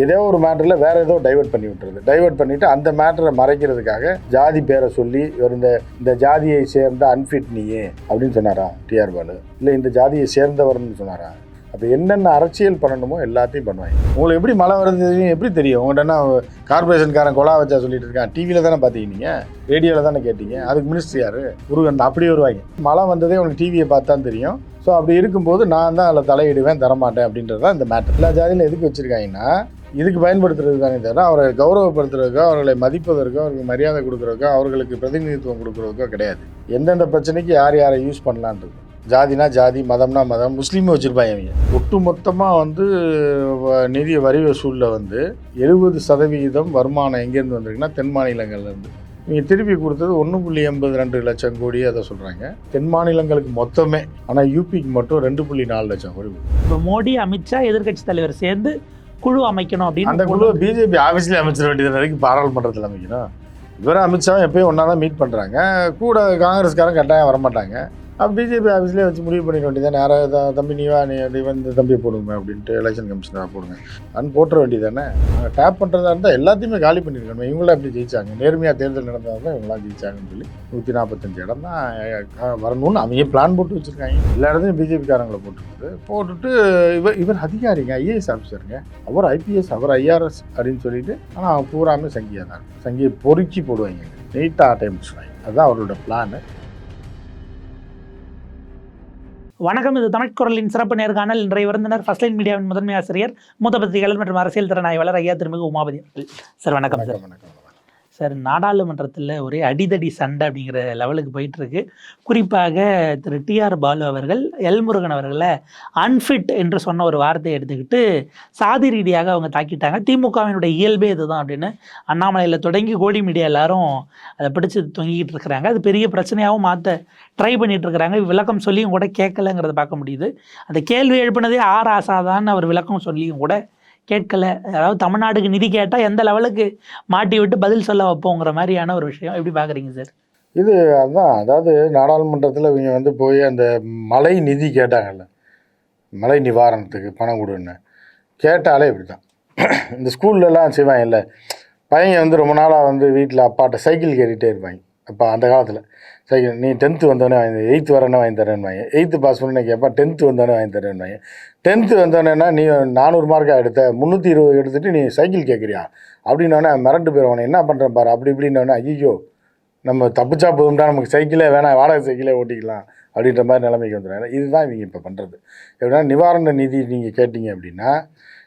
ஏதோ ஒரு மேட்டரில் வேற ஏதோ டைவர்ட் பண்ணி விட்டுறது டைவர்ட் பண்ணிட்டு அந்த மேட்டரை மறைக்கிறதுக்காக ஜாதி பேரை சொல்லி இவர் இந்த இந்த ஜாதியை சேர்ந்த அன்ஃபிட் நீயே அப்படின்னு சொன்னாரா டிஆர் பாலு? இல்லை இந்த ஜாதியை சேர்ந்தவர்னு சொன்னாரா? அப்போ என்னென்ன அரசியல் பண்ணணுமோ எல்லாத்தையும் பண்ணுவாங்க. உங்களுக்கு எப்படி மழை வருதுன்னு எப்படி தெரியும்? உங்கள்கிட்ட என்ன கார்பரேஷன்காரன் கொலா வச்சா சொல்லிட்டு இருக்கான். டிவியில் தானே பார்த்தீங்க நீங்கள் ரேடியோவில் தானே கேட்டீங்க? அதுக்கு மினிஸ்டர் யார்? முருகன் அப்படி வருவாங்க. மழை வந்ததே உனக்கு டிவியை பார்த்தான் தெரியும். ஸோ அப்படி இருக்கும்போது நான் தான் அதில் தலையிடுவேன் தரமாட்டேன் அப்படின்றது தான் இந்த மேட்டர் எல்லா ஜாதியில் எதுக்கு வச்சுருக்காங்கன்னா இதுக்கு பயன்படுத்துறது தானே தவிர அவரை கௌரவப்படுத்துறதுக்கோ அவர்களை மதிப்பதற்கோ அவருக்கு மரியாதை கொடுக்குறதுக்கோ அவர்களுக்கு பிரதிநிதித்துவம் கொடுக்குறதுக்கோ கிடையாது. எந்தெந்த பிரச்சனைக்கு யார் யாரை யூஸ் பண்ணலான்றது ஜாதினா ஜாதி மதம்னா மதம் முஸ்லீமும் வச்சுருப்பாங்க அவங்க ஒட்டு மொத்தமாக வந்து வ- நிதி வரி வசூலில் வந்து எழுபது சதவிகிதம் வருமானம் எங்கேருந்து வந்திருக்குன்னா தென் மாநிலங்கள்லேருந்து நீங்கள் திருப்பி கொடுத்தது ஒன்று புள்ளி எண்பது ரெண்டு லட்சம் கோடி அதை சொல்கிறாங்க தென் மாநிலங்களுக்கு மொத்தமே ஆனால் யூபிக்கு மட்டும் ரெண்டு புள்ளி நாலு லட்சம் கோடி இப்போ மோடி அமித்ஷா எதிர்க்கட்சி தலைவர் சேர்ந்து குழு அமைக்கணும் அந்த அப்படின்னு குழுவை பிஜேபி ஆஃபீஸ்லேயே அமைச்சிட வேண்டியது வரைக்கும் பாராளுமன்றத்தில் அமைக்கணும். இவரும் அமித்ஷாவும் எப்பயும் ஒன்றா தான் மீட் பண்ணுறாங்க கூட காங்கிரஸ்காரன் கட்டாயம் வரமாட்டாங்க. பிஜேபி ஆஃபீஸ்லேயே வச்சு முடிவு பண்ணிட வேண்டியதானே யாராவது தம்பி நீ வா நீ நீ வந்து தம்பியை போடுங்க அப்படின்ட்டு எலெக்ஷன் கமிஷனாக போடுங்க. அன் போட்டுற வேண்டியதானே டேப் பண்ணுறதா இருந்தால் எல்லாத்தையுமே காலி பண்ணியிருக்கணும் இவங்களாம் எப்படி ஜெயிச்சாங்க. நேர்மையாக தேர்தல் நடந்தால் தான் இவங்களாம் ஜெயிச்சாங்கன்னு சொல்லி நூற்றி நாற்பத்தஞ்சு இடம் தான் வரணும்னு அவங்க பிளான் போட்டு வச்சுருக்காங்க. எல்லா இடத்துலையும் பிஜேபிக்காரங்களை போட்டுருக்குது. போட்டுட்டு இவர் இவர் அதிகாரிங்க ஐஏஎஸ் ஆஃபீஸருங்க அவர் ஐபிஎஸ் அவர் ஐஆர்எஸ் அப்படின்னு சொல்லிட்டு ஆனால் பூராமே சங்கியாக தான். இருக்கும். சங்கியை பொறுக்கி போடுவாங்க. நீட்டாக டைம் அதுதான் அவரோட பிளான் வணக்கம் இது தமிழ்குரலின் சிறப்பு நேர்காணல் இன்றைய விருந்தினர் ஃபர்ஸ்ட் லைன் மீடியாவின் முதன்மை ஆசிரியர் மூத்த பத்திரிகையாளர் மற்றும் அரசியல் திறனாய்வாளர் ஐயா திருமிகு உமாபதி அவர்கள். சார் வணக்கம் சார். வணக்கம். சார் நாடாளுமன்றத்தில் ஒரே அடிதடி சண்டை அப்படிங்கிற லெவலுக்கு போயிட்டுருக்கு. குறிப்பாக திரு. டிஆர் பாலு அவர்கள் எல்முருகன் அவர்களை அன்ஃபிட் என்று சொன்ன ஒரு வார்த்தையை எடுத்துக்கிட்டு சாதி ரீதியாக அவங்க தாக்கிட்டாங்க. திமுகவினுடைய இயல்பே இதுதான் அப்படின்னு அண்ணாமலையில் தொடங்கி கோடி மீடியா எல்லாரும் அதை பிடிச்சி தொங்கிக்கிட்டு இருக்கிறாங்க. அது பெரிய பிரச்சனையாகவும் மாற்ற ட்ரை பண்ணிட்டு இருக்கிறாங்க. விளக்கம் சொல்லியும் கூட கேட்கலங்கிறத பார்க்க முடியுது. அந்த கேள்வி எழுப்பினதே ஆர். ஆசாதான் அவர் விளக்கம் சொல்லியும் கூட கேட்கல. அதாவது தமிழ்நாடுக்கு நிதி கேட்டால் எந்த லெவலுக்கு மாட்டி விட்டு பதில் சொல்ல வைப்போங்கிற மாதிரியான ஒரு விஷயம். எப்படி பார்க்குறீங்க சார்? இது அதுதான் அதாவது நாடாளுமன்றத்தில் இவங்க வந்து போய் அந்த மழை நிதி கேட்டாங்கல்ல. மழை நிவாரணத்துக்கு பணம் கொடுன்னு. கேட்டாலே இப்படி தான் இந்த ஸ்கூல்லலாம் செய்வாங்கல்ல. பையன் வந்து ரொம்ப நாளாக வந்து வீட்டில் அப்பாட்ட சைக்கிள் கேட்டிகிட்டே இருப்பாங்க. அப்போ அந்த காலத்தில். சைக்கிள் நீ டென்த்து வந்தோடனே வாங்கி எயித்து வரேன்னு வாங்கி தரேன்வாங்க எயித்து பாஸ் பண்ணி கேட்பேன் டென்த்து வந்தோடனே வாங்கி தரேன்வாங்க டென்த்து வந்தோடனேனா நீ நானூறு மார்க்காக எடுத்த முந்நூற்றி இருபது எடுத்துகிட்டு நீ சைக்கிள் கேட்குறியா அப்படின்னோடனே மிரண்டு போயிடுவானே. என்ன பண்ணுறேன் பாரு அப்படி இப்படின்னோடனே ஐயோ நம்ம தப்பிச்சா போதும்டா நமக்கு சைக்கிளே வேணாம் வாடகை சைக்கிளே ஓட்டிக்கலாம் அப்படின்ற மாதிரி நிலைமைக்கு வந்துடுறாங்க. இதுதான் இவங்க இப்போ பண்ணுறது எப்படின்னா நிவாரண நிதி நீங்கள் கேட்டிங்க அப்படின்னா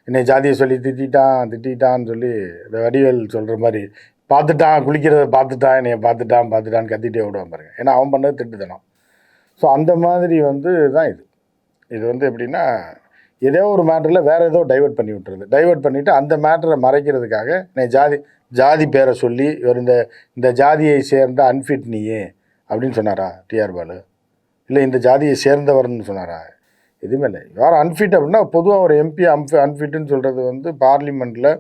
என்னை ஜாதியை சொல்லி திட்டிட்டான் திட்டான்னு சொல்லி வடிவேல் சொல்கிற மாதிரி பார்த்துட்டான் குளிக்கிறத பார்த்துட்டான் என்னைய பார்த்துட்டான் பார்த்துட்டான்னு கத்திட்டே விடுவான் பாருங்க. ஏன்னா அவன் பண்ணது திட்டுத்தனம் ஸோ அந்த மாதிரி வந்து தான் இது. இது வந்து எப்படின்னா ஏதோ ஒரு மேட்டரில் வேற ஏதோ டைவர்ட் பண்ணி விட்டுறது. டைவர்ட் பண்ணிவிட்டு அந்த மேட்டரை மறைக்கிறதுக்காக நீ ஜாதி ஜாதி பேரை சொல்லி இவர் இந்த இந்த ஜாதியை சேர்ந்த அன்ஃபிட் நீயே அப்படின்னு சொன்னாரா டிஆர் பாலு? இல்லை இந்த ஜாதியை சேர்ந்தவர்னு சொன்னாரா? எதுவுமே இல்லை. யார் அன்ஃபிட் அப்படின்னா பொதுவாக ஒரு எம்பி அன்ஃபி அன்ஃபிட்னு சொல்கிறது வந்து பார்லிமெண்ட்டில்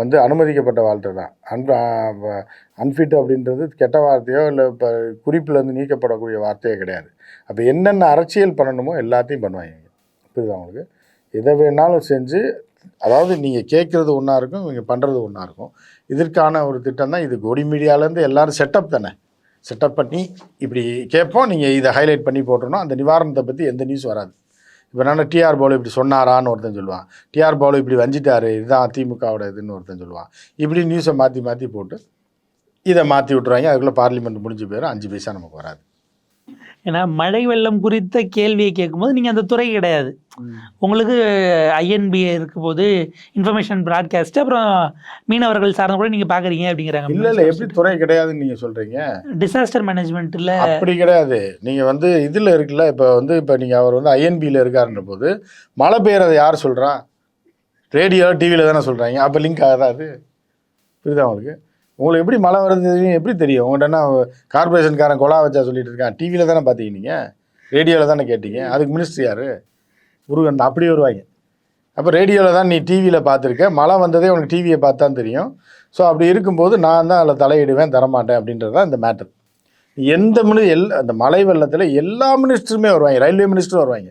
வந்து அனுமதிக்கப்பட்ட வார்த்தை தான். அன் அன்ஃபிட் அப்படின்றது கெட்ட வார்த்தையோ இல்லை இப்போ குறிப்பிலேருந்து நீக்கப்படக்கூடிய வார்த்தையோ கிடையாது. அப்போ என்னென்ன அரசியல் பண்ணணுமோ எல்லாத்தையும் பண்ணுவாங்க. இவங்க. புரியுதா உங்களுக்கு? எதை வேணாலும் செஞ்சு அதாவது நீங்கள் கேட்குறது ஒன்றா இருக்கும் இவங்க பண்ணுறது ஒன்றா இருக்கும். இதற்கான ஒரு திட்டம் தான் இது. கோடி மீடியாலேருந்து எல்லாரும் செட்டப் தானே? செட்டப் பண்ணி இப்படி கேட்போம். நீங்கள் இதை ஹைலைட் பண்ணி போட்டோன்னா அந்த நிவாரணத்தை பற்றி எந்த நியூஸ் வராது. இப்போ நான் டிஆர் பாலு இப்படி சொன்னாரான்னு ஒருத்தன் சொல்லுவான். டிஆர் பாலு இப்படி வஞ்சிட்டாரு இதுதான் திமுகவோட இதுன்னு ஒருத்தன் சொல்லுவான். இப்படி நியூஸை மாற்றி மாற்றி போட்டு இதை மாற்றி விட்டுருவாங்க அதுக்குள்ளே பார்லிமெண்ட் முடிஞ்சு போயிடும் அஞ்சு பைசா நமக்கு வராது ஏன்னா மழை வெள்ளம் குறித்த கேள்வியை கேட்கும்போது நீங்கள் அந்த துறை கிடையாது. உங்களுக்கு ஐஎன்பி இருக்கும்போது இன்ஃபர்மேஷன் ப்ராட்காஸ்ட் அப்புறம் மீனவர்கள் சார்ந்த கூட நீங்கள் பார்க்குறீங்க அப்படிங்கிறாங்க. இல்லை இல்லை. எப்படி துறை கிடையாதுன்னு நீங்கள் சொல்கிறீங்க டிசாஸ்டர் மேனேஜ்மெண்ட்டில் அப்படி கிடையாது. நீங்கள் வந்து இதில் இருக்குல்ல இப்போ வந்து இப்போ நீங்கள் அவர் வந்து ஐஎன்பியில் இருக்காருன்ற போது மழை பெய்யறதை யார் சொல்கிறா ரேடியோ டிவியில் தானே சொல்கிறாங்க அப்போ லிங்க் ஆகாதா புரியுதா உங்களுக்கு? உங்களுக்கு எப்படி மழை வருது எப்படி தெரியும்? உங்கள்கிட்ட என்ன கார்பரேஷன்காரன் கொலா வச்சா சொல்லிட்டு இருக்கான்? டிவியில் தானே பார்த்தீங்க நீங்கள் ரேடியோவில் தானே கேட்டீங்க? அதுக்கு மினிஸ்டர் யார்? முருகன் அப்படியே வருவாங்க. அப்போ ரேடியோவில் தான் நீ டிவியில் பார்த்துருக்க. மழை வந்ததே உனக்கு டிவியை பார்த்தா தெரியும். ஸோ அப்படி இருக்கும்போது நான் தான் அதில் தலையிடுவேன் தரமாட்டேன் அப்படின்றது தான் இந்த மேட்டர் எந்த மினி எல் அந்த மழை வெள்ளத்தில் எல்லா மினிஸ்டருமே வருவாங்க. ரயில்வே மினிஸ்டரும் வருவாங்க.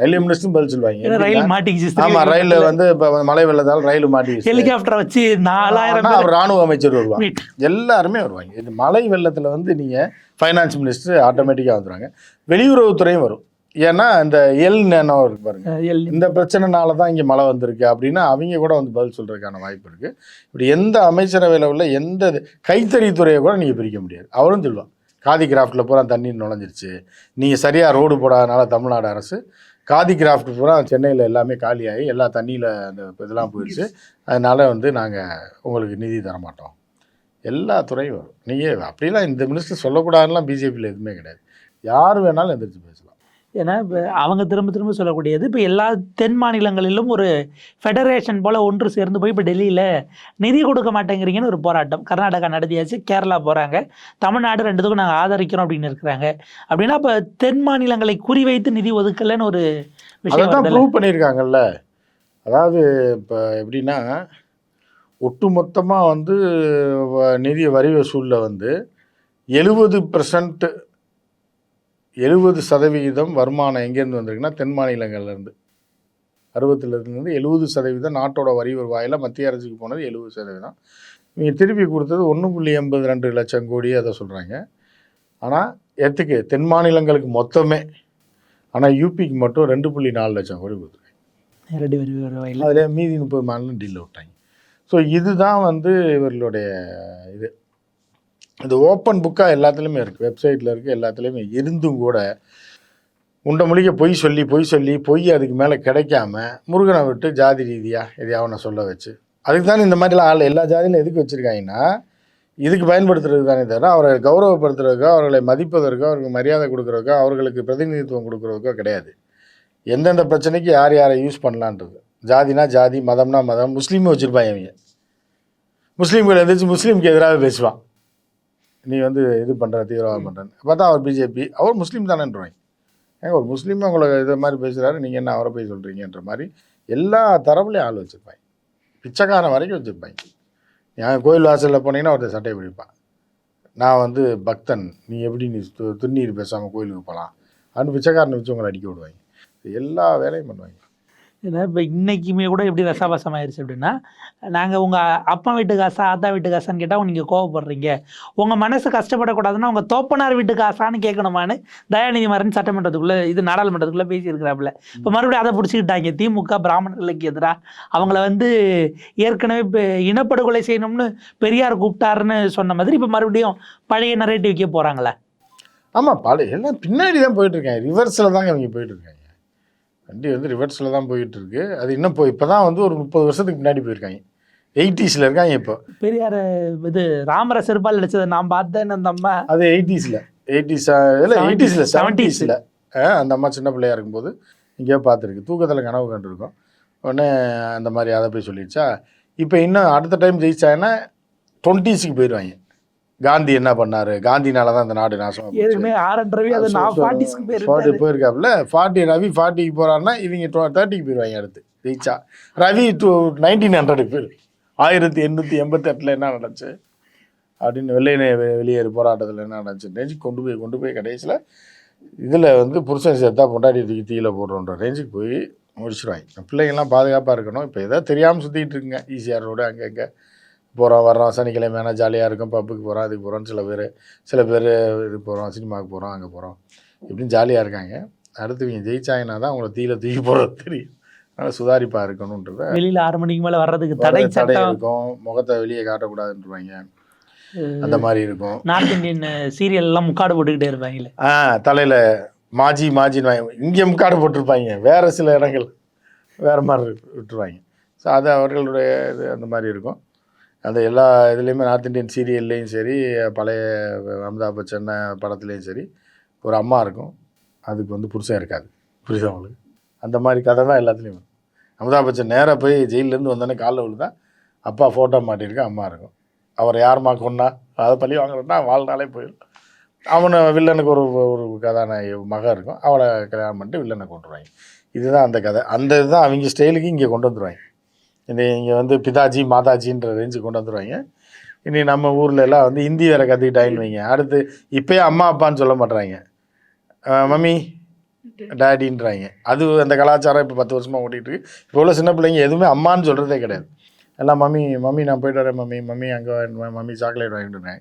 ரயில்வே மினிஸ்டரும் பதில் சொல்லுவாங்க. ரயில் மாட்டிக்கிச்சு ஆமா ரயில்ல வந்து. இப்போ மழை வெள்ளத்தால் ரயில் மாட்டி ஹெலிகாப்டர் வச்சு நாலாயிரம் அவர் ராணுவ அமைச்சர் வருவாங்க. எல்லாருமே வருவாங்க. இது மழை வெள்ளத்தில் வந்து நீங்கள் ஃபைனான்ஸ் மினிஸ்டர் ஆட்டோமேட்டிக்காக வந்துடுவாங்க வெளியுறவுத்துறையும் வரும். ஏன்னா இந்த எல் நேனோ இருக்கு பாருங்க. இந்த பிரச்சனைனால தான் இங்கே மழை வந்திருக்கு அப்படின்னா அவங்க கூட வந்து பதில் சொல்கிறதுக்கான வாய்ப்பு இருக்குது இப்படி எந்த அமைச்சரவையில் உள்ள எந்த கைத்தறித்துறையை கூட நீங்கள் பிரிக்க முடியாது. அவரும் சொல்லுவான் காதி கிராஃப்டில் பூரா தண்ணி நுழைஞ்சிருச்சு. நீங்கள் சரியாக ரோடு போடாதனால தமிழ்நாடு அரசு காதி கிராஃப்ட் பூரா சென்னையில் எல்லாமே காலியாகி எல்லா தண்ணியில் அந்த இதெல்லாம் போயிடுச்சு. அதனால வந்து நாங்கள் உங்களுக்கு நிதி தர மாட்டோம். எல்லா துறையும் வரும். நீங்கள் அப்படிலாம் இந்த மினிஸ்டர் சொல்லக்கூடாதுலாம் பிஜேபியில் எதுவுமே கிடையாது. யார் வேணாலும் எந்திரிச்சு பேசலாம். ஏன்னா இப்போ அவங்க திரும்ப திரும்ப சொல்லக்கூடியது இப்போ எல்லா தென் மாநிலங்களிலும் ஒரு ஃபெடரேஷன் போல் ஒன்று சேர்ந்து போய் இப்போ டெல்லியில் நிதி கொடுக்க மாட்டேங்கிறீங்கன்னு ஒரு போராட்டம். கர்நாடகா நடத்தியாச்சு கேரளா போகிறாங்க தமிழ்நாடு ரெண்டுத்துக்கும் நாங்கள் ஆதரிக்கிறோம் அப்படின்னு இருக்கிறாங்க. அப்படின்னா இப்போ தென் மாநிலங்களை குறிவைத்து நிதி ஒதுக்கலைன்னு ஒரு விஷயம்? ப்ரூவ் பண்ணியிருக்காங்கல்ல. அதாவது இப்போ எப்படின்னா ஒட்டுமொத்தமாக வந்து நிதி வரி வசூலில் வந்து எழுபது பர்சன்ட் எழுபது சதவிகிதம் வருமானம் எங்கேருந்து வந்திருக்குன்னா தென் மாநிலங்கள்லேருந்து. அறுபத்துலேருந்து எழுபது சதவீதம் நாட்டோட வரி வருவாயில் மத்திய அரசுக்கு போனது எழுபது சதவீதம் இவங்க திருப்பி கொடுத்தது ஒன்று புள்ளி எண்பது ரெண்டு லட்சம் கோடி அதை சொல்கிறாங்க ஆனால் எத்துக்கு தென் மாநிலங்களுக்கு மொத்தமே. ஆனால் யூபிக்கு மட்டும் ரெண்டு புள்ளி நாலு லட்சம் கோடி கொடுத்துருக்காங்க. அதில் மீதி முப்பது மாநிலம் டீல் விட்டாங்க ஸோ இதுதான் வந்து இவர்களுடைய இது. இது ஓப்பன் புக்காக எல்லாத்துலேயுமே இருக்குது வெப்சைட்டில் இருக்குது எல்லாத்துலேயுமே இருந்தும் கூட உண்டை மொழிக்க பொய் சொல்லி பொய் சொல்லி பொய் அதுக்கு மேலே கிடைக்காம முருகனை விட்டு ஜாதி ரீதியாக எதையாவது நான் சொல்ல வச்சு அதுக்கு தானே இந்த மாதிரிலாம் ஆள் எல்லா ஜாதியிலும் எதுக்கு வச்சுருக்காங்கன்னா இதுக்கு பயன்படுத்துறது தானே தவிர அவரை கௌரவப்படுத்துறதுக்கோ அவர்களை மதிப்பதற்கோ அவருக்கு மரியாதை கொடுக்குறதுக்கோ அவர்களுக்கு பிரதிநிதித்துவம் கொடுக்குறதுக்கோ கிடையாது. எந்தெந்த பிரச்சனைக்கு யார் யாரை யூஸ் பண்ணலான்றது. ஜாதினா ஜாதி மதம்னா மதம் முஸ்லீமும் வச்சுருப்பாங்க அவங்க முஸ்லீம்கள் எந்திரிச்சு முஸ்லீமுக்கு எதிராக பேசுவான். நீ வந்து இது பண்ணுற தீவிரவாதம் பண்ணுறேன்னு பார்த்தா அவர் பிஜேபி அவர் முஸ்லீம் தானேன்றவாங்க ஏங்க ஒரு முஸ்லீம் உங்களை இது மாதிரி பேசுகிறாரு நீங்கள் என்ன அவரை போய் சொல்கிறீங்கன்ற மாதிரி எல்லா தரப்புலையும் ஆள் வச்சுருப்பாங்க. பிச்சைக்காரன் வரைக்கும் வச்சுருப்பாங்க. என் கோயில் வாசலில் போனீங்கன்னா ஒருத்தர் சட்டையை பிடிப்பான். நான் வந்து பக்தன் நீ எப்படி நீ து- துண்ணீர் பேசாமல் கோயிலுக்கு போகலாம் அப்படின்னு பிச்சைக்காரனை வச்சு உங்களை அடிக்க விடுவாங்க. எல்லா வேலையும் பண்ணுவாங்க. ஏன்னா இப்போ இன்னைக்குமே கூட எப்படி ரசாபாசம் ஆயிடுச்சு அப்படின்னா நாங்கள் உங்கள் அப்பா வீட்டு காசா ஆத்தா வீட்டு காசான்னு கேட்டால் நீங்கள் கோவப்படுறீங்க. உங்கள் மனசு கஷ்டப்படக்கூடாதுன்னா உங்கள் தோப்பனார் வீட்டு காசான்னு கேட்கணுமான்னு தயாநிதி மாறன் சட்டமன்றத்துக்குள்ளே இது நாடாளுமன்றத்துக்குள்ளே பேசியிருக்கிறாப்புல. இப்போ மறுபடியும் அதை பிடிச்சிக்கிட்டாங்க. திமுக பிராமணர்களுக்கு எதிராக அவங்கள வந்து ஏற்கனவே இப்போ இனப்படுகொலை செய்யணும்னு பெரியார் கூப்பிட்டாருன்னு சொன்ன மாதிரி இப்போ மறுபடியும் பழைய நரேட்டிவ்க்கே போகிறாங்களே ஆமாம் பல எல்லாம் பின்னாடி தான் போயிட்டுருக்காங்க ரிவர்ஸில் தாங்க இவங்க போயிட்டுருக்காங்க வண்டி வந்து ரிவர்ஸில் தான் போயிட்டு இருக்கு அது இன்னும் இப்போ தான் வந்து ஒரு முப்பது வருஷத்துக்கு பின்னாடி போயிருக்காங்க. எயிட்டிஸில் இருக்காங்க இப்போ. பெரியார் இது ராமரை செருப்பால் அடிச்சதை நான் பார்த்தேன்னு அந்த அம்மா. அது எயிட்டிஸில் எயிட்டிஸ் இல்லை 70s, எயிட்டிஸில் 70s. செவன்ட்டீஸில் அந்த அம்மா சின்ன பிள்ளையா இருக்கும்போது எங்கேயோ பார்த்துருக்கு. தூக்கத்தில் கனவு கண்டிருக்கோம். உடனே அந்த மாதிரி அதை போய் சொல்லிடுச்சா. இப்போ இன்னும் அடுத்த டைம் ஜெயிச்சாங்கன்னா டுவெண்ட்டீஸுக்கு போயிடுவாங்க காந்தி என்ன பண்ணாரு? காந்தினால தான் இந்த நாடு போச்சு. ஏற்கனவே ஆரன் ரவி அது நான் ஃபார்ட்டிஸ்க்கு ஃபார்ட்டி போயிருக்காரு போயிருக்காப்புல. ஃபார்ட்டி ரவி ஃபார்ட்டிக்கு போறாருன்னா இவங்க தேர்ட்டிக்கு போயிடுவாங்க அடுத்து. ஜெயிச்சா ரவி டூ நைன்டீன் ஹண்ட்ரடுக்கு போயிரு ஆயிரத்தி எண்ணூற்றி எண்பத்தெட்டில் என்ன நடந்துச்சு? அப்படின்னு வெள்ளையனே வெளியேறு போராட்டத்தில் என்ன நடந்துச்சு ரேஞ்சுக்கு கொண்டு போய் கொண்டு போய் கடைசியில் இதில் வந்து புருஷன் சேர்த்தா பொண்டாட்டி தூக்கி தீயில போடுறோன்ற ரேஞ்சுக்கு போய் முடிச்சிருவாங்க. பிள்ளைங்கள்லாம் பாதுகாப்பாக இருக்கணும். இப்போ எதாவது தெரியாமல் சுற்றிட்டு இருக்குங்க. ஈஸியாக ரோடு அங்கே இங்கே போகிறோம் வர்றோம் சனிக்கிழமையான ஜாலியாக இருக்கும் பப்புக்கு போகிறோம் அதுக்கு போகிறோம் சில பேர் சில பேர் இது போகிறோம் சினிமாவுக்கு போகிறோம் அங்கே போகிறோம் இப்படின்னு ஜாலியாக இருக்காங்க. அடுத்து இவங்க ஜெயிச்சாங்கன்னா தான் அவங்கள தீயில தூக்கி போகிறது தெரியும். அதனால் சுதாரிப்பாக இருக்கணுன்றத வெளியில ஆறு மணிக்கு மேல வர்றதுக்கு தடை தடை இருக்கும். முகத்தை வெளியே காட்டக்கூடாதுன்றவாங்க. அந்த மாதிரி இருக்கும். நார்த் இந்தியன் சீரியல் எல்லாம் முக்காடு போட்டுக்கிட்டே இருப்பாங்களே ஆ தலையில் மாஜி மாஜின்னு இங்கே முக்காடு போட்டிருப்பாங்க. வேறு சில இடங்கள் வேறு மாதிரி விட்டுருவாங்க. ஸோ அது அவர்களுடைய இது அந்த மாதிரி இருக்கும். அந்த எல்லா இதுலேயுமே நார்த் இந்தியன் சீரியல்லையும் சரி பழைய அமிதாப் பச்சன் படத்துலேயும் சரி ஒரு அம்மா இருக்கும். அதுக்கு வந்து புருஷன் இருக்காது புரியுதா அவங்களுக்கு அந்த மாதிரி கதை தான் எல்லாத்துலேயும். அமிதாப் பச்சன் நேராக போய் ஜெயிலேருந்து வந்தோடனே காலில் விழுந்தா அப்பா ஃபோட்டோ மாட்டியிருக்க அம்மா இருக்கும். அவர் யாருமா கொன்னா? அதை பள்ளி வாங்குறதுனா வாழ்நாளே போயிடும் அவனை வில்லனுக்கு ஒரு ஒரு கதான மகன் இருக்கும். அவளை கல்யாணம் பண்ணிட்டு வில்லனை கொண்டுருவாங்க. இதுதான் அந்த கதை. அந்த இதுதான் அவங்க ஸ்டைலுக்கு இங்கே கொண்டு வந்துருவாங்க. இந்த இங்கே வந்து பிதாஜி மாதாஜின்ற ரேஞ்சு கொண்டு வந்துருவாங்க. இனி நம்ம ஊரில் எல்லாம் வந்து ஹிந்தி வேற கற்றுக்கிட்டாங்கன்னு வைங்க. அடுத்து இப்போயே அம்மா அப்பான்னு சொல்ல மாட்றாங்க. மம்மி டேடின்றாங்க. அது அந்த கலாச்சாரம் இப்போ பத்து வருஷமாக ஓட்டிகிட்டு இருக்கு. இப்போ உள்ள சின்ன பிள்ளைங்க எதுவுமே அம்மான்னு சொல்கிறதே கிடையாது. எல்லாம் மம்மி மம்மி நான் போயிட்டு வரேன் மம்மி மம்மி அங்கே மம்மி சாக்லேட் வாங்கிட்டு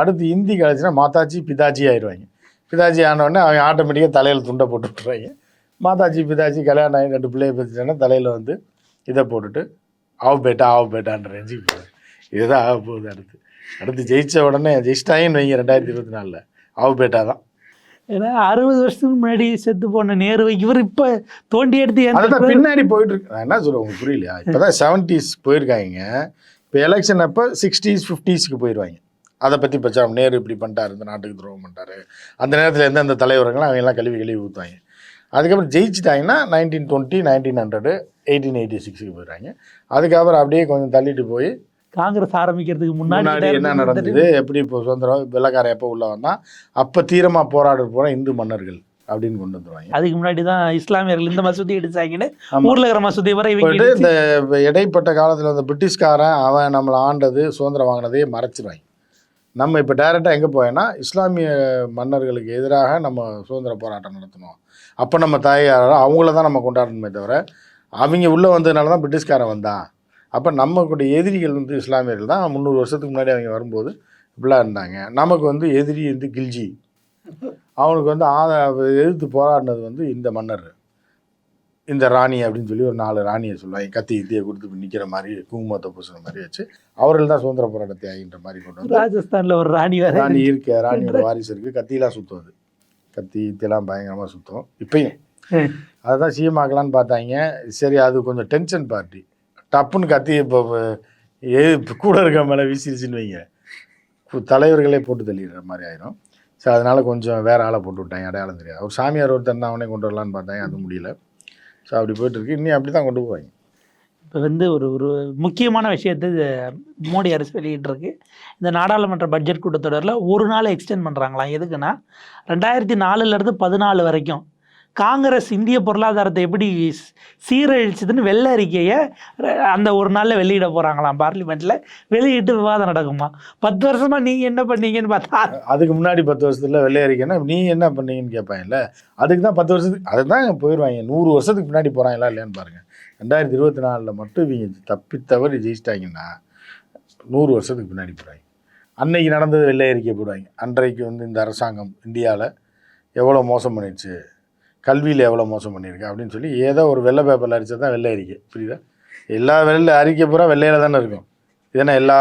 அடுத்து ஹிந்தி கிடச்சின்னா மாதாஜி பிதாஜி ஆயிடுவாங்க. பிதாஜி ஆனவுடனே அவங்க ஆட்டோமேட்டிக்காக தலையில் துண்டை போட்டு விட்டுருவாங்க மாதாஜி பிதாஜி கல்யாணம் ஆகி ரெண்டு பிள்ளைய பற்றிட்டோன்னா தலையில் வந்து இதை போட்டுட்டு ஆவ் பேட்டா ஆவ் பேட்டான்ற ரேஞ்சுக்கு இதுதான் ஆக போகுது அடுத்து. அடுத்து ஜெயிச்ச உடனே ஜெயிச்சிட்டாயின்னு வைங்க ரெண்டாயிரத்தி இருபத்தி நாலில். ஆவ் பேட்டா தான். ஏன்னா அறுபது வருஷத்துக்கு முன்னாடி செத்து போன நேரு இவர் இப்ப தோண்டி எடுத்து பின்னாடி போயிட்டு இருக்கு நான் என்ன உங்களுக்கு புரியலையா? இப்போதான் செவன்டிஸ் போயிருக்காங்க. இப்போ எலெக்ஷன் அப்போ சிக்ஸ்டீஸ் ஃபிஃப்டிஸ்க்கு போயிடுவாங்க அதை பற்றி பிரச்சாரம் நேரு இப்படி பண்ணிட்டாரு இந்த நாட்டுக்கு துரோகம் பண்ணிட்டாரு. அந்த நேரத்தில் எந்தெந்த தலைவர்கள்லாம் அவங்க எல்லாம் கழுவி கழுவி ஊற்றுவாங்க அதுக்கப்புறம் ஜெயிச்சிட்டாங்கன்னா nineteen twenty nineteen hundred eighteen eighty சிக்ஸுக்கு போயிடுறாங்க. அதுக்கப்புறம் அப்படியே கொஞ்சம் தள்ளிட்டு போய் காங்கிரஸ் ஆரம்பிக்கிறதுக்கு முன்னாடி என்ன நடந்தது? எப்படி இப்போ சுதந்திரம்? வெள்ளக்காரன் எப்போ உள்ள அப்போ தீரமாக போராட போகிற இந்து மன்னர்கள் அப்படின்னு கொண்டு வந்துருவாங்க. அதுக்கு முன்னாடி தான் இஸ்லாமியர்கள் இந்த மசூதி இடிச்சாங்கன்னு. ஊர்ல இருக்கிற மசூதி வரை போயிட்டு இந்த இடைப்பட்ட காலத்தில் இந்த பிரிட்டிஷ்காரன் அவன் நம்மளை ஆண்டது சுதந்திரம் வாங்கினதையே மறைச்சிருவாங்க. நம்ம இப்போ டைரெக்டாக எங்கே போயேன்னா இஸ்லாமிய மன்னர்களுக்கு எதிராக நம்ம சுதந்திர போராட்டம் நடத்தணும். அப்போ நம்ம தாயாரோ அவங்கள தான் நம்ம கொண்டாடணுமே தவிர அவங்க உள்ளே வந்ததுனால தான் பிரிட்டிஷ்காரன் வந்தான். அப்போ நம்மளுடைய எதிரிகள் வந்து இஸ்லாமியர்கள் தான் முந்நூறு வருஷத்துக்கு முன்னாடி அவங்க வரும்போது இப்படிலாம் இருந்தாங்க. நமக்கு வந்து எதிரி வந்து கில்ஜி. அவனுக்கு வந்து ஆத எதிர்த்து போராடினது வந்து இந்த மன்னர். இந்த ராணி அப்படின்னு சொல்லி ஒரு நாலு ராணியை சொல்லுவாங்க. கத்தி இத்தியை கொடுத்து நிற்கிற மாதிரி குங்குமத்தை பூசுற மாதிரி வச்சு அவர்கள் தான் சுதந்திர போராட்ட தியாகின்ற மாதிரி கொண்டு வந்து ராஜஸ்தான்ல ஒரு ராணி ராணி இருக்க. ராணியோட வாரிசு இருக்கு. கத்திலாம் சுத்தும் அது. கத்தி இத்தியெல்லாம் பயங்கரமாக சுத்தும். இப்பயும். அதுதான் சிஎம் ஆக்கலான்னு பார்த்தாங்க. சரி அது கொஞ்சம் டென்ஷன் பார்ட்டி டப்புன்னு கத்தி இப்போ இப்போ கூட இருக்க மேலே வீசிருச்சுன்னு வைங்க. தலைவர்களே போட்டு தள்ளிடுற மாதிரி ஆயிரும். ஸோ அதனால கொஞ்சம் வேற ஆளை போட்டு விட்டாங்க அடையாளம் தெரியாது. ஒரு சாமியார் ஒருத்தர் தான் அவனே கொண்டு வரலான்னு பார்த்தாங்க அது முடியல. ஸோ அப்படி போயிட்டு இருக்கு. இன்னும் அப்படி தான் கொண்டு போவாங்க. இப்போ வந்து ஒரு ஒரு முக்கியமான விஷயத்தை மோடி அரசு வெளியிட்டிருக்கு. இந்த நாடாளுமன்ற பட்ஜெட் கூட்டத்தொடரில் ஒரு நாள் எக்ஸ்டெண்ட் பண்ணுறாங்களாம் எதுக்குன்னா ரெண்டாயிரத்தி நாலுலேருந்து பதினாலு வரைக்கும் காங்கிரஸ் இந்திய பொருளாதாரத்தை எப்படி சீரழிச்சதுன்னு வெள்ளை அறிக்கையை அந்த ஒரு நாளில் வெளியிட போகிறாங்களாம் பார்லிமெண்ட்டில் வெளியிட்டு விவாதம் நடக்குமா? பத்து வருஷமாக நீங்கள் என்ன பண்ணீங்கன்னு பார்த்தா அதுக்கு முன்னாடி பத்து வருஷத்தில் வெள்ளை அறிக்கைன்னா நீ என்ன பண்ணீங்கன்னு கேட்பாங்கல்ல அதுக்கு தான் பத்து வருஷத்துக்கு அதுதான் போயிடுவாங்க நூறு வருஷத்துக்கு முன்னாடி போகிறாங்களா இல்லையான்னு பாருங்கள் ரெண்டாயிரத்தி இருபத்தி நாலில் மட்டும் இவங்க தப்பி தவறி ஜெயிச்சிட்டாங்கன்னா நூறு வருஷத்துக்கு பின்னாடி போகிறாங்க அன்னைக்கு நடந்தது வெள்ளை அறிக்கை போடுவாங்க அன்றைக்கு வந்து இந்த அரசாங்கம் இந்தியாவில் எவ்வளோ மோசம் பண்ணிடுச்சு கல்வியில் எவ்வளோ மோசம் பண்ணியிருக்கு அப்படின்னு சொல்லி ஏதோ ஒரு வெள்ளை பேப்பரில் அடிச்சா தான் வெள்ளை அறிக்கை புரியுதா? எல்லா வெள்ளை அறிக்கை பூரா வெள்ளையில் தானே இருக்கும். ஏன்னா எல்லா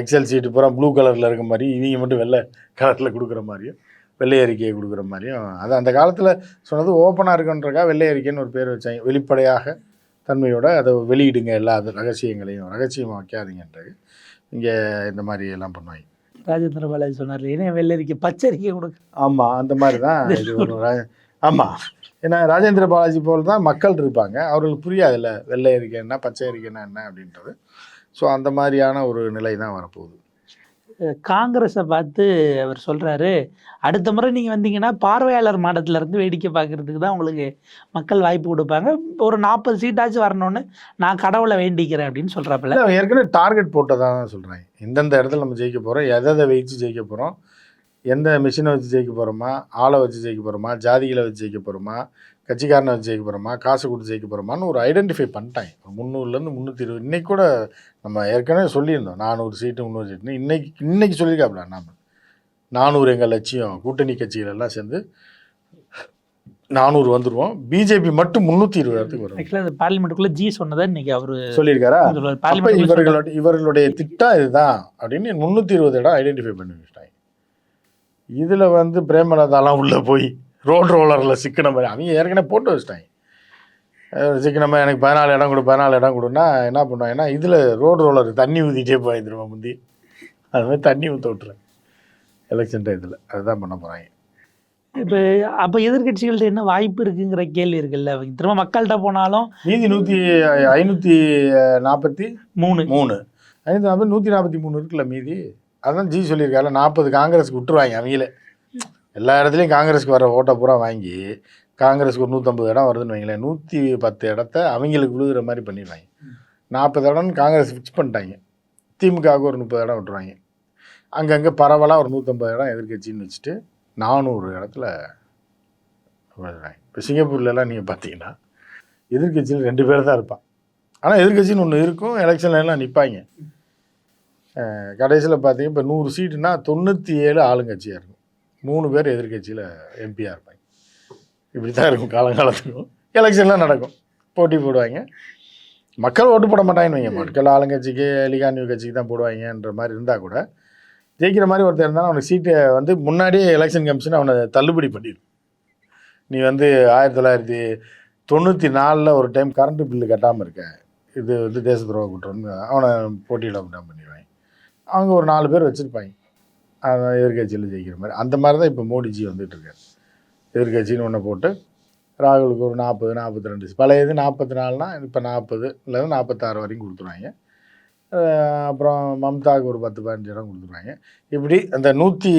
எக்ஸல் சீட்டு பூரா ப்ளூ கலரில் இருக்க மாதிரி இவங்க மட்டும் வெள்ளை கலரில் கொடுக்குற மாதிரியும் வெள்ளை அறிக்கையை கொடுக்குற மாதிரியும் அது அந்த காலத்தில் சொன்னது ஓப்பனாக இருக்குன்றக்கா வெள்ளை அறிக்கைன்னு ஒரு பேர் வச்சாங்க. வெளிப்படையாக தன்மையோட அதை வெளியிடுங்க எல்லா அது ரகசியங்களையும் ரகசியமாக வைக்காதீங்கன்றது இங்கே இந்த மாதிரி எல்லாம் பண்ணுவாங்க. ராஜேந்திர பாலாஜி சொன்னார் ஏன்னா வெள்ளை அறிக்கை பச்சரிக்கை கொடுக்க ஆமாம் அந்த மாதிரி தான் இது ஒரு ஆமாம் ஏன்னா ராஜேந்திர பாலாஜி போல் தான் மக்கள் இருப்பாங்க. அவர்களுக்கு புரியாதுல்ல வெள்ளை அறிக்கைன்னா பச்சை அறிக்கைன்னா என்ன அப்படின்றது. ஸோ அந்த மாதிரியான ஒரு நிலை தான் வரப்போகுது. காங்கிரஸை பார்த்து அவர் சொல்கிறாரு அடுத்த முறை நீங்கள் வந்தீங்கன்னா பார்வையாளர் மாடத்துலேருந்து வேடிக்கை பார்க்கறதுக்கு தான் உங்களுக்கு மக்கள் வாய்ப்பு கொடுப்பாங்க. ஒரு நாற்பது சீட்டாச்சும் வரணும்னு நான் கடவுளை வேண்டிக்கிறேன் அப்படின்னு சொல்கிறாப்புல அவன் ஏற்கனவே டார்கெட் போட்டதாக தான் சொல்கிறேன் எந்தெந்த இடத்துல நம்ம ஜெயிக்க போகிறோம் எதை எதை வச்சு ஜெயிக்க போகிறோம் எந்த மிஷினை வச்சு ஜெயிக்க போகிறோமா ஆளை வச்சு ஜெயிக்க போகிறோமா ஜாதிகளை வச்சு ஜெயிக்க போகிறோமா கட்சிக்காரனை ஜெயிக்க போகிறோமா காசு கொடுத்து ஜெயிக்க போகிறோமான்னு ஒரு ஐடென்டிஃபை பண்ணிட்டாங்க. ஒரு முந்நூறுலேருந்து முந்நூற்றி இருபது இன்னைக்கு கூட நம்ம ஏற்கனவே சொல்லியிருந்தோம். நானூறு சீட்டு முந்நூறு சீட்டுன்னு. இன்னைக்கு இன்னைக்கு சொல்லியிருக்காப்ல நாம. நானூறு எங்கள் லட்சியம் கூட்டணி கட்சிகள் எல்லாம் சேர்ந்து நானூறு வந்துருவோம். பிஜேபி மட்டும் முந்நூற்றி இருபது இடத்துக்கு வரும் ஆக்சுவலாக பார்லிமெண்ட்டுக்குள்ளே ஜி சொன்னதை இன்னைக்கு அவர் சொல்லியிருக்காரா? அப்ப இவர்களுடைய இவர்களுடைய திட்டம் இதுதான் அப்படின்னு முந்நூற்றி இருபது இடம் ஐடென்டிஃபை பண்ணி வச்சுட்டாங்க. இதில் வந்து பிரேமலதாலாம் உள்ளே போய் ரோட் ரோலரில் சிக்கின மாதிரி. அவங்க ஏற்கனவே போட்டு வச்சுட்டாங்க. சிக்கின மாதிரி எனக்கு பதினாலு இடம் கொடு பதினாலு இடம் கொடுன்னா என்ன பண்ணுவாங்கன்னா இதில் ரோட் ரோலர் தண்ணி ஊற்றிட்டே போயிருந்துருவோம் முந்தி. அது மாதிரி தண்ணி ஊற்ற விட்டுறேன். எலெக்ஷன் டயத்தில் அதுதான் பண்ண போகிறாங்க இப்போ அப்போ எதிர்க்கட்சிகள்ட்ட என்ன வாய்ப்பு இருக்குங்கிற கேள்வி இருக்குல்ல? அவங்க திரும்ப மக்கள்கிட்ட போனாலும் மீதி நூற்றி ஐநூற்றி நாற்பத்தி மூணு. மூணு. ஐநூற்றி நாற்பது நூற்றி நாற்பத்தி மூணு இருக்குல்ல மீதி? அதான் ஜி சொல்லியிருக்காரு நாற்பது காங்கிரஸுக்கு விட்டுருவாங்க அவங்களே. எல்லா இடத்துலையும் காங்கிரஸுக்கு வர ஓட்டை பூரா வாங்கி காங்கிரஸுக்கு ஒரு நூற்றம்பது இடம் வருதுன்னு வைங்களேன் நூற்றி பத்து இடத்த அவங்களுக்கு விழுகிற மாதிரி பண்ணிடுவாங்க. நாற்பது இடம்னு காங்கிரஸ் ஃபிக்ஸ் பண்ணிட்டாங்க. திமுகவுக்கு ஒரு முப்பது இடம் விட்டுருவாங்க. அங்கங்கே பரவலாக ஒரு நூற்றம்பது இடம் எதிர்க்கட்சின்னு வச்சுட்டு நானூறு இடத்துல இப்போ சிங்கப்பூர்லலாம் நீங்கள் பார்த்தீங்கன்னா எதிர்கட்சியில் ரெண்டு பேர் தான் இருப்பான் ஆனால் எதிர்க்கட்சின்னு ஒன்று இருக்கும் எலெக்ஷன்ல எல்லாம் நிற்பாங்க கடைசியில் பார்த்தீங்க இப்போ நூறு சீட்டுனா தொண்ணூற்றி ஏழு ஆளுங்கட்சியாக இருக்கும். மூணு பேர் எதிர்க்கட்சியில் எம்பியாக இருப்பாங்க. இப்படி தான் இருக்கும் காலங்காலத்துக்கும். எலெக்ஷன்லாம் நடக்கும். போட்டி போடுவாங்க. மக்கள் ஓட்டு போட மாட்டாங்கன்னு வைங்க. மக்கள் ஆளுங்கட்சிக்கு எலிகான்யூ கட்சிக்கு தான் போடுவாங்கன்ற மாதிரி இருந்தால் கூட ஜெயிக்கிற மாதிரி ஒருத்தர் இருந்தாலும் அவனுக்கு சீட்டை வந்து முன்னாடியே எலெக்ஷன் கமிஷன் அவனை தள்ளுபடி பண்ணிடும். நீ வந்து ஆயிரத்தி தொள்ளாயிரத்தி தொண்ணூற்றி நாலில் ஒரு டைம் கரண்ட் பில்லு கட்டாமல் இருக்க. இது வந்து தேச துரோக குற்றம்னு அவனை போட்டியிட பண்ணிடுவாங்க. அவங்க ஒரு நாலு பேர் வச்சுருப்பாங்க. எதிர்கட்சியில் ஜெயிக்கிற மாதிரி. அந்த மாதிரி தான் இப்போ மோடிஜி வந்துட்டு இருக்காரு எதிர்கட்சின்னு ஒன்று போட்டு ராகுலுக்கு ஒரு நாற்பது நாற்பத்தி ரெண்டு பழைய இது நாற்பத்தி நாலுனா இப்போ நாற்பது இல்லை நாற்பத்தாறு வரைக்கும் கொடுத்துருவாங்க. அப்புறம் மம்தாவுக்கு ஒரு பத்து பதினஞ்சு இடம் கொடுத்துருவாங்க. இப்படி அந்த நூற்றி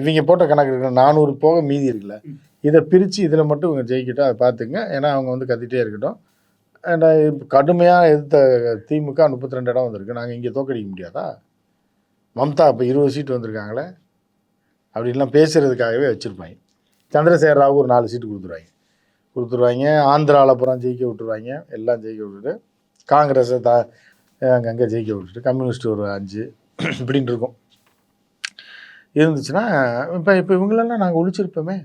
இவங்க போட்ட கணக்கு இருக்கிற நானூறு போக மீதி இருக்குல்ல இதை பிரித்து இதில் மட்டும் இவங்க ஜெயிக்கிட்டோம் அதை பார்த்துங்க ஏன்னா அவங்க வந்து கத்திட்டே இருக்கட்டும். கடுமையாக எதிர்த்த திமுக முப்பத்தி ரெண்டு இடம் வந்திருக்கு. நாங்கள் இங்கே தோக்கடிக்க முடியாதா? மம்தா இப்போ இருபது சீட்டு வந்திருக்காங்களே? அப்படின்லாம் பேசுகிறதுக்காகவே வச்சுருப்பாங்க. சந்திரசேகர் ராவு ஒரு நாலு சீட்டு கொடுத்துருவாங்க. கொடுத்துருவாங்க. ஆந்திராவில் அப்புறம் ஜெயிக்க விட்டுருவாங்க. எல்லாம் ஜெயிக்க விட்டுட்டு காங்கிரஸை த அங்கங்கே ஜெயிக்க விட்டுட்டு கம்யூனிஸ்ட் ஒரு அஞ்சு இப்படின்ட்டு இருக்கும். இருந்துச்சுன்னா இப்போ இப்போ இவங்களெல்லாம் நாங்கள் ஒழிச்சிருப்போமே.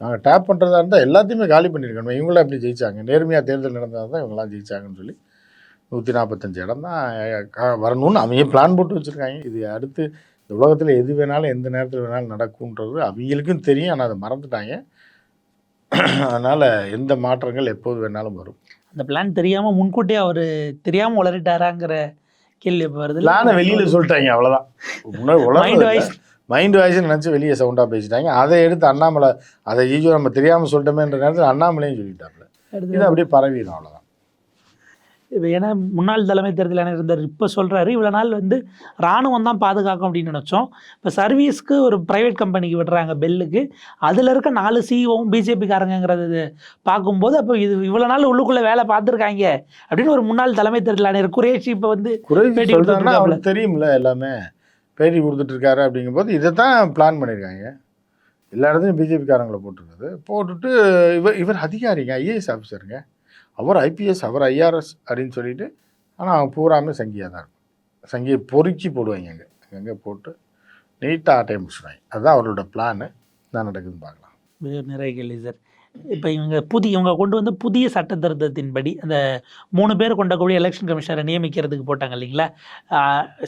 நாங்கள் டேப் பண்ணுறதா இருந்தால் எல்லாத்தையுமே காலி பண்ணியிருக்கணும். இவங்களாம் எப்படி ஜெயிச்சாங்க? நேர்மையாக தேர்தல் நடந்தால் தான் இவங்களாம் ஜெயிச்சாங்கன்னு சொல்லி நூற்றி நாற்பத்தஞ்சு இடம் தான் வரணும்னு அவங்க பிளான் போட்டு வச்சுருக்காங்க. இது அடுத்து இந்த உலகத்தில் எது வேணாலும் எந்த நேரத்தில் வேணாலும் நடக்கும்ன்றது அவங்களுக்கும் தெரியும். ஆனால் அதை மறந்துட்டாங்க. அதனால் எந்த மாற்றங்கள் எப்போது வேணாலும் வரும். அந்த பிளான் தெரியாம முன்கூட்டியே அவர் தெரியாம உளறிட்டாராங்கிற கேள்வி இப்போ வருது. பிளானை வெளியில் சொல்லிட்டாங்க அவ்வளோதான் மைண்ட் வாய்ஸ் மைண்ட் வாய்ஸ் நினச்சி வெளியே சவுண்டாக பேசிட்டாங்க. அதை எடுத்து அண்ணாமலை அதை ஈஜோ நம்ம தெரியாமல் சொல்லிட்டோமேன்ற நேரத்தில் அண்ணாமலையும் சொல்லிட்டாப்புல இது அப்படியே பரவிடும் அவ்வளோதான் ஏன்னா முன்னாள் தலைமை தேர்தல் ஆணையர் இருந்தார். இப்போ சொல்கிறாரு இவ்வளோ நாள் வந்து ராணுவம் தான் பாதுகாக்கும் அப்படின்னு நினச்சோம். இப்போ சர்வீஸ்க்கு ஒரு ப்ரைவேட் கம்பெனிக்கு விடுறாங்க பெல்லுக்கு. அதில் இருக்க நாலு சிஇஓவும் பிஜேபிக்காரங்கிறது பார்க்கும்போது அப்போ இது இவ்வளோ நாள் உள்ளுக்குள்ளே வேலை பார்த்துருக்காங்க அப்படின்னு ஒரு முன்னாள் தலைமை தேர்தல் ஆணையர் குரேஷி இப்போ வந்து. அவருக்கு தெரியும்ல எல்லாமே. பேட்டி கொடுத்துட்ருக்காரு அப்படிங்கும்போது இதை தான் பிளான் பண்ணியிருக்காங்க. எல்லா இடத்துலையும் பிஜேபிக்காரங்களை போட்டிருக்குது. போட்டுட்டு இவர் இவர் அதிகாரிங்க ஐஏஎஸ் ஆஃபீஸருங்க அவர் ஐபிஎஸ் அவர் ஐஆர்எஸ் அப்படின்னு சொல்லிட்டு ஆனால் அவங்க பூராமே சங்கியாக தான் இருக்கும். சங்கியை பொறுக்கி போடுவாங்க அங்கே. அங்கங்கே போட்டு நீட்டாக ஆட்டையை முடிச்சுடுவாங்க அதுதான் அவரோட பிளானு என்ன நடக்குதுன்னு பார்க்கலாம். இது நிறைய கேள்வி சார். இப்போ இவங்க புதிய இவங்க கொண்டு வந்த புதிய சட்ட திருத்தத்தின்படி அந்த மூணு பேர் கொண்டக்கூடிய எலெக்ஷன் கமிஷனரை நியமிக்கிறதுக்கு போட்டாங்க இல்லைங்களா?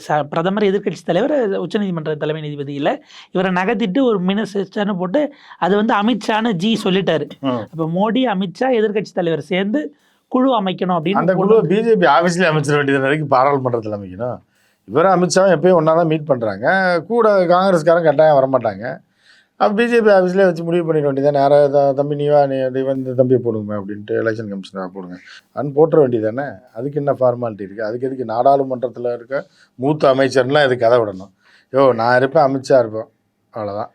ச- பிரதமர் எதிர்க்கட்சி தலைவர் உச்சநீதிமன்ற தலைமை நீதிபதி இல்லை. இவரை நகர்த்திட்டு ஒரு மினிஸ்டர்னு போட்டு அது வந்து அமித்ஷான்னு ஜி சொல்லிட்டாரு. அப்போ மோடி அமித்ஷா எதிர்க்கட்சி தலைவர் சேர்ந்து குழு அமைக்கணும் அந்த அப்படின்னு குழு பிஜேபி ஆஃபீஸ்லேயே அமைச்சிட வேண்டியது வரைக்கும் பாராளுமன்றத்தில் அமைக்கணும். இவரும் அமித்ஷாவும் எப்பயும் ஒன்றா தான் மீட் பண்ணுறாங்க கூட காங்கிரஸ்காரன் கட்டாயம் வரமாட்டாங்க. அப்போ பிஜேபி ஆஃபீஸ்லேயே வச்சு முடிவு பண்ணிட வேண்டியதானே த- தம்பி நீ வா நீ இவன் இந்த தம்பியை போடுங்க அப்படின்ட்டு எலெக்ஷன் கமிஷனராக போடுங்க. அன்னு போட்டுற வேண்டியதானே அதுக்கு என்ன ஃபார்மாலிட்டி இருக்குது அதுக்கு எதுக்கு நாடாளுமன்றத்தில் இருக்க மூத்த அமைச்சர்லாம் இதுக்கு கதை விடணும்? யோ நான் இருப்பேன் அமித்ஷா இருப்பேன் அவ்வளோதான்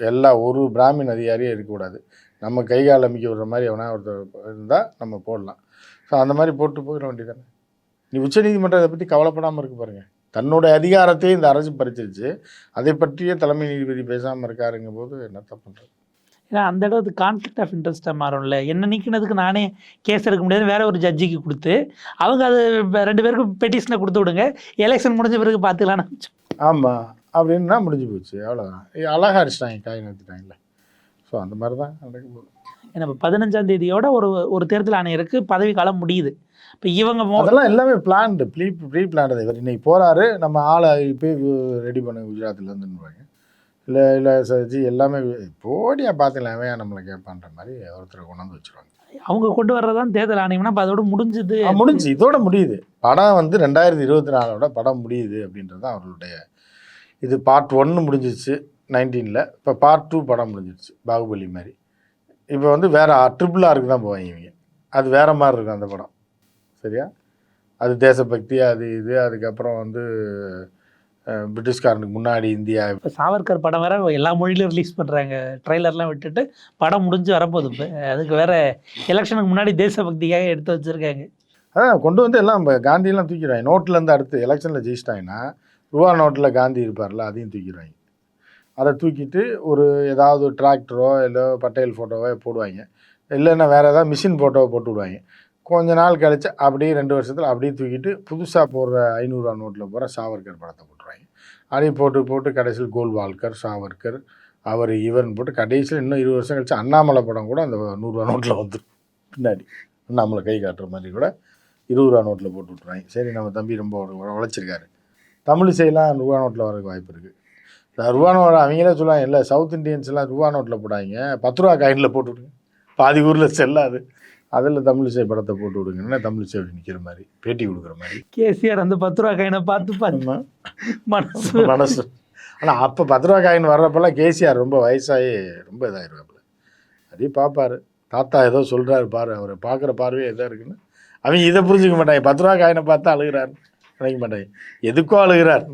எல்லா ஒரு பிராமின் அதிகாரியும் இருக்கக்கூடாது நம்ம கை கால் அமைக்க விடுற மாதிரி எவனா ஒருத்தர் இருந்தால் நம்ம போடலாம். ஸோ அந்த மாதிரி போட்டு போயிட வேண்டியதானே நீ உச்சநீதிமன்றம் இதை பற்றி கவலைப்படாமல் இருக்கு பாருங்க. தன்னோட அதிகாரத்தையும் இந்த அரசு பறிச்சிருச்சு. அதை பற்றியே தலைமை நீதிபதி பேசாமல் இருக்காருங்கும் போது என்னத்த பண்ணுறது ஏன்னா அந்த இடத்துக்கு கான்ஃப்ளிக்ட் ஆஃப் இன்ட்ரெஸ்ட்டாக மாறும்ல. என்ன நீக்கினதுக்கு நானே கேஸ் எடுக்க முடியாது. வேற ஒரு ஜட்ஜிக்கு கொடுத்து அவங்க அது ரெண்டு பேருக்கும் பெட்டிஷனை கொடுத்து விடுங்க. எலெக்ஷன் முடிஞ்ச பிறகு பார்த்துக்கலான்னு ஆமாம் அப்படின்னா முடிஞ்சு போச்சு. அவ்வளோதான் அழகா அடிச்சிட்டாங்க காய் நிறுத்திட்டாங்கல்ல ஸோ அந்த மாதிரி தான் நடக்க போகுது ஏன்னா இப்போ பதினஞ்சாம் தேதியோட ஒரு ஒரு தேர்தல் ஆணையருக்கு பதவி காலம் முடியுது. இப்போ இவங்க அதெல்லாம் எல்லாமே பிளான்டு ப்ரீ ப்ரீ பிளான்டு இவர் இன்னைக்கு போகிறாரு நம்ம ஆளை இப்போ ரெடி பண்ண குஜராத்லேருந்துன்னு இல்லை இல்லை ஜி எல்லாமே போடியா பார்த்துக்கலாம் நம்மளை கேட்பான்ற மாதிரி ஒருத்தரை கொண்டாந்து வச்சுருவாங்க. அவங்க கொண்டு வர்றதான் தேர்தல் ஆணையம்னா அப்போ அதோட முடிஞ்சது. முடிஞ்சு இதோட முடியுது. படம் வந்து ரெண்டாயிரத்தி இருபத்தி நாலோட படம் முடியுது அப்படின்றது தான் அவர்களுடைய இது. பார்ட் ஒன்று முடிஞ்சிச்சு நைன்டீனில் இப்போ பார்ட் டூ படம் முடிஞ்சிருச்சு பாகுபலி மாதிரி. இப்போ வந்து வேறு ட்ரிபிள் ஆருக்கு தான் போவாங்க இவங்க. அது வேறு மாதிரி இருக்கும் அந்த படம். சரியா? அது தேசபக்தி அது இது அதுக்கப்புறம் வந்து பிரிட்டிஷ்காரனுக்கு முன்னாடி இந்தியா. இப்போ சாவர்கர் படம் வேற எல்லா மொழியிலும் ரிலீஸ் பண்ணுறாங்க ட்ரைலர்லாம் விட்டுட்டு படம் முடிஞ்சு வரப்போகுது இப்போ. அதுக்கு வேற எலெக்ஷனுக்கு முன்னாடி தேசபக்திக்காக எடுத்து வச்சிருக்காங்க. அதான் கொண்டு வந்து எல்லாம் காந்தியெல்லாம் தூக்கிடுவாங்க. நோட்லேருந்து அடுத்து எலெக்ஷனில் ஜெயிச்சிட்டாங்கன்னா ரூபா நோட்டில் காந்தி இருப்பார்ல அதையும் தூக்கிடுவாங்க. அதை தூக்கிட்டு ஒரு ஏதாவது டிராக்டரோ இல்லை பட்டையல் ஃபோட்டோவோ போடுவாங்க இல்லைன்னா வேறு ஏதாவது மிஷின் ஃபோட்டோவை போட்டு விடுவாங்க கொஞ்ச நாள் கழிச்சு அப்படியே ரெண்டு வருஷத்தில் அப்படியே தூக்கிட்டு புதுசாக போடுற ஐநூறுரூவா நோட்டில் போகிற சாவர்கர் படத்தை போட்டுருவாங்க அப்படியே போட்டு போட்டு கடைசியில் கோல்வால்கர் சாவர்கர் அவர் இவர்னு போட்டு கடைசியில் இன்னும் இருபது வருஷம் கழிச்சு அண்ணாமலை படம் கூட அந்த நூறுரூவா நோட்டில் வந்துடும் பின்னாடி அண்ணாமலை கை காட்டுற மாதிரி கூட இருபது ரூபா நோட்டில் போட்டு விட்ருவாங்க சரி நம்ம தம்பி ரொம்ப உழைச்சிருக்காரு. தமிழ் செய்யலாம் ரூபா நோட்டில் வரக்கு வாய்ப்பு இருக்குது ரூபா நோட் அவங்களே சொல்லுவாங்க இல்லை சவுத் இந்தியன்ஸ்லாம் ரூபா நோட்டில் போடாதீங்க. பத்து ரூபா காயினில் போட்டு விடுங்க. பாதி ஊரில் செல்லாது. அதில் தமிழிசை படத்தை போட்டு விடுங்கன்னா தமிழிசை நிற்கிற மாதிரி? பேட்டி கொடுக்குற மாதிரி. கேசிஆர் அந்த பத்து ரூபா கைனை பார்த்து பார்த்து மனசு. மனசு. ஆனால் அப்போ பத்து ரூபா காயின் வர்றப்பெல்லாம் கேசிஆர் ரொம்ப வயசாகி ரொம்ப இதாகிருவாப்புல அப்படியே பார்ப்பாரு தாத்தா ஏதோ சொல்கிறாரு பாரு அவரை பார்க்குற பார்வையே எதோ இருக்குன்னு. அவங்க இதை புரிஞ்சுக்க மாட்டாங்க. பத்து ரூபா காயினை பார்த்தா அழுகிறாரு நினைக்க மாட்டாங்க. எதுக்கோ அழுகிறார்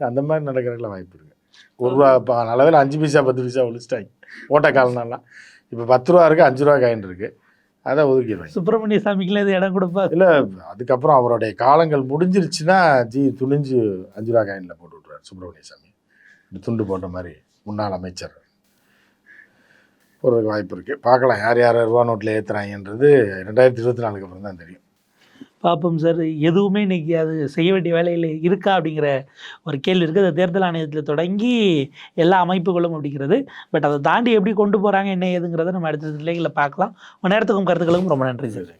அந்த மாதிரி நடக்கிறதுக்குலாம் வாய்ப்பு இருக்குது ஒரு ரூபா இப்போ அளவில் அஞ்சு பைசா பத்து பைசா ஒழிச்சிட்டாங்க ஓட்ட காலனாலாம் இப்போ பத்து ரூபா இருக்குது அஞ்சு ரூபா காயின் இருக்குது அதை ஒதுக்கிடுவாங்க சுப்பிரமணிய சாமிக்குலாம் இது இடம் கொடுப்பாரு இல்லை அதுக்கப்புறம் அவருடைய காலங்கள் முடிஞ்சிருச்சுன்னா ஜி துணிஞ்சு அஞ்சு ரூபா காயினில் போட்டு விட்ருவார் சுப்பிரமணிய சாமி. துண்டு போட்ட மாதிரி முன்னாள் அமைச்சர். போகிறதுக்கு வாய்ப்பு இருக்குது பார்க்கலாம் யார் யார் ரூபா நோட்டில் ஏற்றுறாங்கன்றது ரெண்டாயிரத்தி இருபத்தி நாலுக்கு அப்புறம் தான் தெரியும். பார்ப்போம் சார் எதுவுமே இன்றைக்கி அது செய்ய வேண்டிய வேலையில் இருக்கா அப்படிங்கிற ஒரு கேள்வி இருக்குது அது தேர்தல் ஆணையத்தில் தொடங்கி எல்லா அமைப்புகளும் அப்படிங்கிறது. பட் அதை தாண்டி எப்படி கொண்டு போகிறாங்க என்ன ஏதுங்கிறத நம்ம அடுத்த நிலைகளை பார்க்கலாம். நேரத்துக்கும் கருத்துக்களுக்கும் ரொம்ப நன்றி சார்.